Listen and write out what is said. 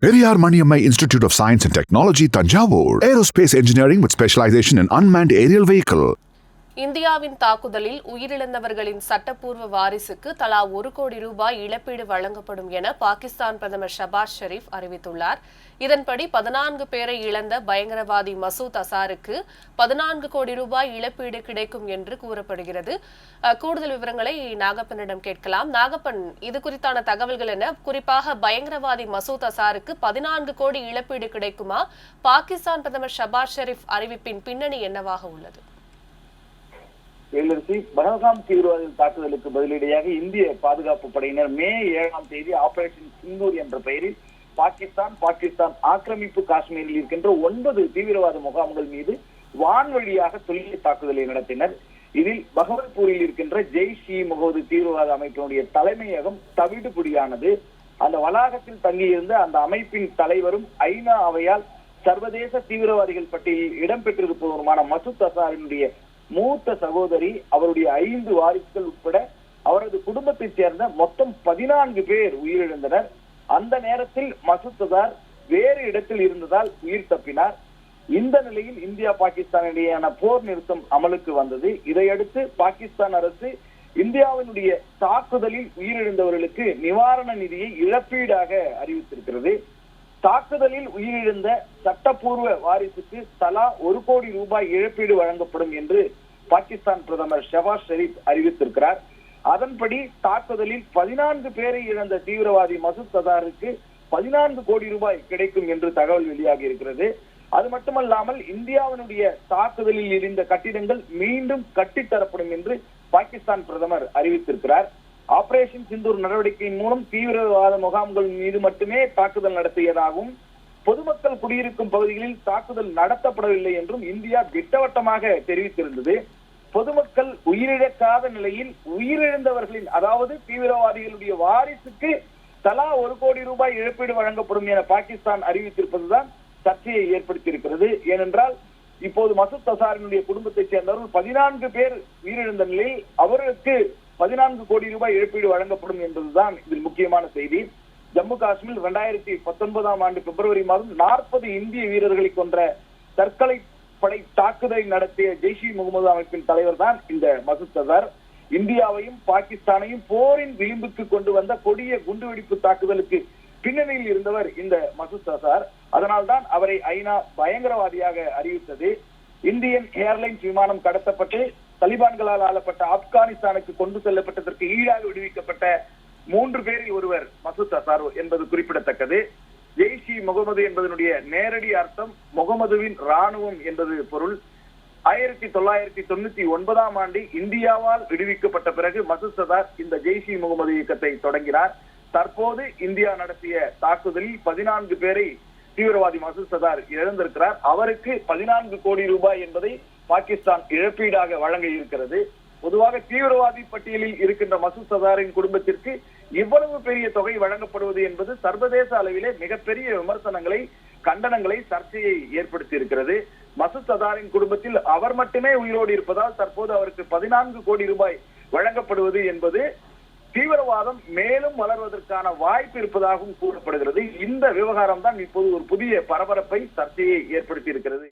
here we Periyar Maniammai Institute of Science and Technology, Tanjavur. Aerospace Engineering with specialization in unmanned aerial vehicle. இந்தியாவின் தாக்குதலில் உயிரிழந்தவர்களின் சட்டப்பூர்வ வாரிசுக்கு தலா ஒரு கோடி ரூபாய் இழப்பீடு வழங்கப்படும் என பாகிஸ்தான் பிரதமர் ஷபாஸ் ஷெரீப் அறிவித்துள்ளார். இதன்படி பதினான்கு பேரை இழந்த பயங்கரவாதி மசூத் அசாருக்கு பதினான்கு கோடி ரூபாய் இழப்பீடு கிடைக்கும் என்று கூறப்படுகிறது. கூடுதல் விவரங்களை நாகப்பனிடம் கேட்கலாம். நாகப்பன் இது குறித்தான தகவல்கள் என குறிப்பாக பயங்கரவாதி மசூத் அசாருக்கு பதினான்கு கோடி இழப்பீடு கிடைக்குமா? பாகிஸ்தான் பிரதமர் ஷபாஸ் ஷெரீப் அறிவிப்பின் பின்னணி என்னவாக உள்ளது? எழிலரசி பகல்காம் தீவிரவாத தாக்குதலுக்கு பதிலடியாக இந்திய பாதுகாப்பு படையினர் மே ஏழாம் தேதி ஆபரேஷன் சிந்தூர் என்ற பெயரில் பாகிஸ்தான் பாகிஸ்தான் ஆக்கிரமிப்பு காஷ்மீரில் இருக்கின்ற ஒன்பது தீவிரவாத முகாம்கள் மீது வான்வழியாக துல்லிய தாக்குதலை நடத்தினர். இதில் பகவத்பூரில் இருக்கின்ற ஜெய்ஷ் இ முகமது தீவிரவாத அமைப்பினுடைய தலைமையகம் தவிடுபடியானது. அந்த வளாகத்தில் தங்கியிருந்த அந்த அமைப்பின் தலைவரும் ஐநா அவையால் சர்வதேச தீவிரவாதிகள் பட்டியலில் இடம்பெற்றிருப்பவருமான மசூத் அசாரினுடைய மூத்த சகோதரி அவருடைய ஐந்து வாரிசுகள் உட்பட அவரது குடும்பத்தைச் சேர்ந்த மொத்தம் பதினான்கு பேர் உயிரிழந்தனர். அந்த நேரத்தில் மசூத் அசார் வேறு இடத்தில் இருந்ததால் உயிர் தப்பினார். இந்த நிலையில் இந்தியா பாகிஸ்தான் இடையேயான போர் நிறுத்தம் அமலுக்கு வந்தது. இதையடுத்து பாகிஸ்தான் அரசு இந்தியாவினுடைய தாக்குதலில் உயிரிழந்தவர்களுக்கு நிவாரண நிதியை இழப்பீடாக அறிவித்திருக்கிறது. தாக்குதலில் உயிரிழந்த சட்டப்பூர்வ வாரிசுக்கு தலா ஒரு கோடி ரூபாய் இழப்பீடு வழங்கப்படும் என்று பாகிஸ்தான் பிரதமர் ஷெவாஸ் ஷெரீப் அறிவித்திருக்கிறார். அதன்படி தாக்குதலில் பதினான்கு பேரை இழந்த தீவிரவாதி மசூத் சதாருக்கு பதினான்கு கோடி ரூபாய் கிடைக்கும் என்று தகவல் வெளியாகி இருக்கிறது. அது மட்டுமல்லாமல் இந்தியாவினுடைய தாக்குதலில் இருந்த கட்டிடங்கள் மீண்டும் கட்டித்தரப்படும் என்று பாகிஸ்தான் பிரதமர் அறிவித்திருக்கிறார். ஆபரேஷன் சிந்தூர் நடவடிக்கையின் மூலம் தீவிரவாத முகாம்கள் மீது மட்டுமே தாக்குதல் நடத்தியதாகவும் பொதுமக்கள் குடியிருக்கும் பகுதிகளில் தாக்குதல் நடத்தப்படவில்லை என்றும் இந்தியா திட்டவட்டமாக தெரிவித்திருந்தது. பொதுமக்கள் உயிரிழக்காத நிலையில் உயிரிழந்தவர்களின் அதாவது தீவிரவாதிகளுடைய வாரிசுக்கு தலா ஒரு கோடி ரூபாய் இழப்பீடு வழங்கப்படும் என பாகிஸ்தான் அறிவித்திருப்பதுதான் சர்ச்சையை ஏற்படுத்தியிருக்கிறது. ஏனென்றால் இப்போது மசூத் அசாரினுடைய குடும்பத்தைச் சேர்ந்தவர்கள் பதினான்கு பேர் உயிரிழந்த நிலையில் அவர்களுக்கு பதினான்கு கோடி ரூபாய் இழப்பீடு வழங்கப்படும் என்பதுதான் இதில் முக்கியமான செய்தி. ஜம்மு காஷ்மீர் இரண்டாயிரத்தி பத்தொன்பதாம் ஆண்டு பிப்ரவரி மாதம் நாற்பது இந்திய வீரர்களை கொன்ற தற்கொலை படை தாக்குதலை நடத்திய ஜெய்ஷ் இ முகமது அமைப்பின் தலைவர் தான் இந்த மசூத் அசார். இந்தியாவையும் பாகிஸ்தானையும் போரின் விளிம்புக்கு கொண்டு வந்த கொடிய குண்டுவெடிப்பு தாக்குதலுக்கு பின்னணியில் இருந்தவர் இந்த மசூத் அசார். அதனால்தான் அவரை ஐநா பயங்கரவாதியாக அறிவித்தது. இந்தியன் ஏர்லைன்ஸ் விமானம் கடத்தப்பட்டு தலிபான்களால் ஆளப்பட்ட ஆப்கானிஸ்தானுக்கு கொண்டு செல்லப்பட்டதற்கு ஈடாக விடுவிக்கப்பட்ட மூன்று பேரில் ஒருவர் மசூத் அசார் என்பது குறிப்பிடத்தக்கது. ஜெய்ஷ் இ முகமது என்பதனுடைய நேரடி அர்த்தம் முகமதுவின் ராணுவம் என்பது பொருள். ஆயிரத்தி தொள்ளாயிரத்தி தொண்ணூத்தி ஒன்பதாம் ஆண்டு இந்தியாவால் விடுவிக்கப்பட்ட பிறகு மசூத் அசார் இந்த ஜெய்ஷ் இ முகமது இயக்கத்தை தொடங்கினார். தற்போது இந்தியா நடத்திய தாக்குதலில் பதினான்கு பேரை தீவிரவாதி மசூத் சதார் இழந்திருக்கிறார். அவருக்கு பதினான்கு கோடி ரூபாய் என்பதை பாகிஸ்தான் இழப்பீடாக வழங்க இருக்கிறது. பொதுவாக தீவிரவாதி பட்டியலில் இருக்கின்ற மசூத் சதாரின் குடும்பத்திற்கு இவ்வளவு பெரிய தொகை வழங்கப்படுவது என்பது சர்வதேச அளவிலே மிகப்பெரிய விமர்சனங்களை கண்டனங்களை சர்ச்சையை ஏற்படுத்தி இருக்கிறது மசூத் சதாரின் குடும்பத்தில் அவர் மட்டுமே உயிரோடு இருப்பதால் தற்போது அவருக்கு பதினான்கு கோடி ரூபாய் வழங்கப்படுவது என்பது தீவிரவாதம் மேலும் வளர்வதற்கான வாய்ப்பு இருப்பதாகவும் கூறப்படுகிறது. இந்த விவகாரம் தான் இப்போது ஒரு புதிய பரபரப்பை சர்ச்சையை ஏற்படுத்தி இருக்கிறது